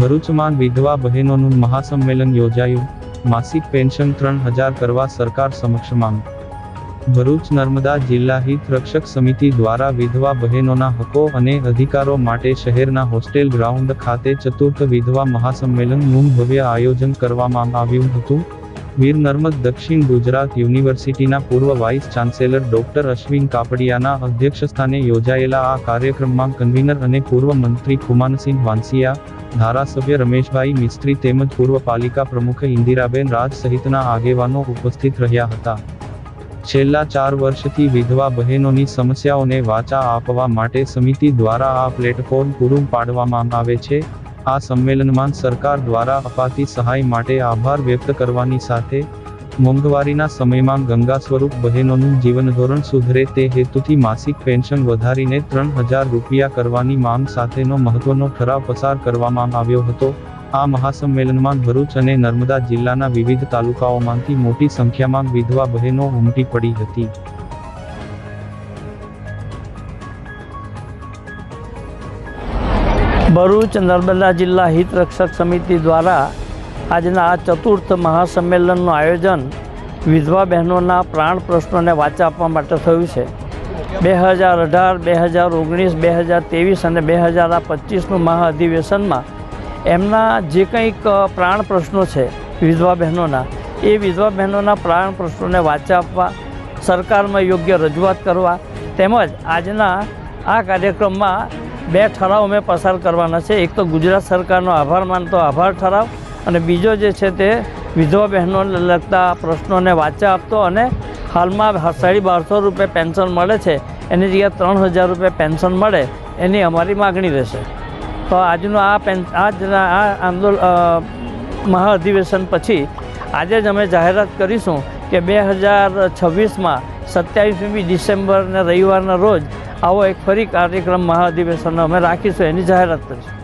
ભરૂચમાં વિધવા બહેનોનું મહાસંમેલન યોજાયું. માસિક પેન્શન ત્રણ હજાર કરવા સરકાર સમક્ષ માંગ. ભરૂચ નર્મદા જિલ્લા હિત રક્ષક સમિતિ દ્વારા વિધવા બહેનોના હકો અને અધિકારો માટે શહેરના હોસ્ટેલ ગ્રાઉન્ડ ખાતે ચતુર્થ વિધવા મહાસંમેલનનું ભવ્ય આયોજન કરવામાં આવ્યું હતું. વીર નર્મદ દક્ષિણ ગુજરાત યુનિવર્સિટીના પૂર્વ વાઇસ ચાન્સેલર ડોક્ટર અશ્વિન કાપડિયાના અધ્યક્ષસ્થાને યોજાયેલા આ કાર્યક્રમમાં કન્વીનર અને પૂર્વ મંત્રી ખુમાનસિંહ વાંસિયા, ધારાસભ્ય રમેશભાઈ મિસ્ત્રી તેમજ પૂર્વ પાલિકા પ્રમુખ ઇન્દિરાબેન રાજ સહિતના આગેવાનો ઉપસ્થિત રહ્યા હતા. છેલ્લા ચાર વર્ષથી વિધવા બહેનોની સમસ્યાઓને વાચા આપવા માટે સમિતિ દ્વારા આ પ્લેટફોર્મ પૂરું પાડવામાં આવે છે. આ સંમેલનમાં સરકાર દ્વારા અપાતી સહાય માટે આભાર વ્યક્ત કરવાની સાથે મોંઘવારીના સમયમાં ગંગા સ્વરૂપ બહેનોનું જીવનધોરણ સુધરે તે હેતુથી માસિક પેન્શન વધારીને ત્રણ હજાર રૂપિયા કરવાની માંગ સાથેનો મહત્વનો ઠરાવ પસાર કરવામાં આવ્યો હતો. આ મહાસંમેલનમાં ભરૂચ અને નર્મદા જિલ્લાના વિવિધ તાલુકાઓમાંથી મોટી સંખ્યામાં વિધવા બહેનો ઉમટી પડી હતી. ભરૂચ નર્મદા જિલ્લા હિત રક્ષક સમિતિ દ્વારા આજના આ ચતુર્થ મહાસંમેલનનું આયોજન વિધવા બહેનોના પ્રાણ પ્રશ્નોને વાચા આપવા માટે થયું છે. બે હજાર અઢાર, બે હજાર ઓગણીસ, બે હજાર ત્રેવીસ અને બે હજાર પચીસનું મહાઅધિવેશનમાં એમના જે કંઈક પ્રાણ પ્રશ્નો છે વિધવા બહેનોના, એ વિધવા બહેનોના પ્રાણ પ્રશ્નોને વાચા આપવા, સરકારમાં યોગ્ય રજૂઆત કરવા તેમજ આજના આ કાર્યક્રમમાં બે ઠરાવ અમે પસાર કરવાના છે. એક તો ગુજરાત સરકારનો આભાર માનતો આભાર ઠરાવ અને બીજો જે છે તે વિધવા બહેનોને લગતા પ્રશ્નોને વાચા આપતો અને હાલમાં સાડી બારસો રૂપિયા પેન્શન મળે છે. એની જગ્યાએ ત્રણ હજાર રૂપિયા પેન્શન મળે એની અમારી માગણી રહેશે. તો આજનું આ પેન આજના આ આંદોલન મહાઅધિવેશન પછી આજે જ અમે જાહેરાત કરીશું કે બે હજાર છવ્વીસમાં સત્યાવીસમી ડિસેમ્બરને રવિવારના રોજ આવો એક ફરી કાર્યક્રમ મહાધિવેશનનો અમે રાખીશું એની જાહેરાત કરીશું.